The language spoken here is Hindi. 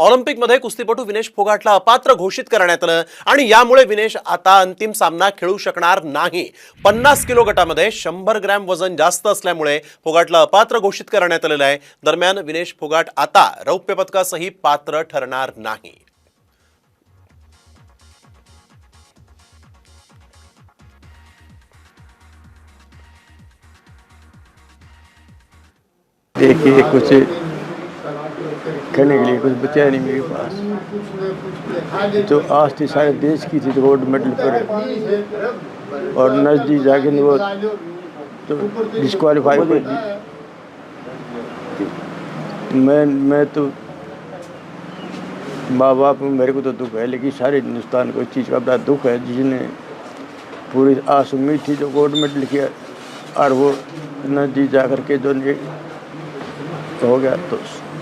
ऑलिम्पिकमध्ये कुस्तीपटू विनेश फोगाटला अपात्र घोषित करण्यात विनेश आता अंतिम सामना खेळू शकणार नाही. पन्नास किलो गटामध्ये शंभर ग्रॅम वज़न जास्त फोगाटला अपात्र घोषित करण्यात आलेलं विनेश फोगाट आता रौप्य पदकासही पात्र ठरणार नाही. देखिए, कुछ करने के लिए कुछ बचा नहीं मेरे पास। तो आज थी सारे देश की थी गोल्ड मेडल पर और नज़दीक जाके वो तो डिस्qualify कर दी मैं मैं तो माँ बाप मेरे को तो दुख है, लेकिन सारे हिंदुस्तान को इस चीज़ का बड़ा दुख है, जिसने पूरी आस उम्मीद थी जो गोल्ड मेडल किया और वो नज़दीक जा कर के जो हो गया तो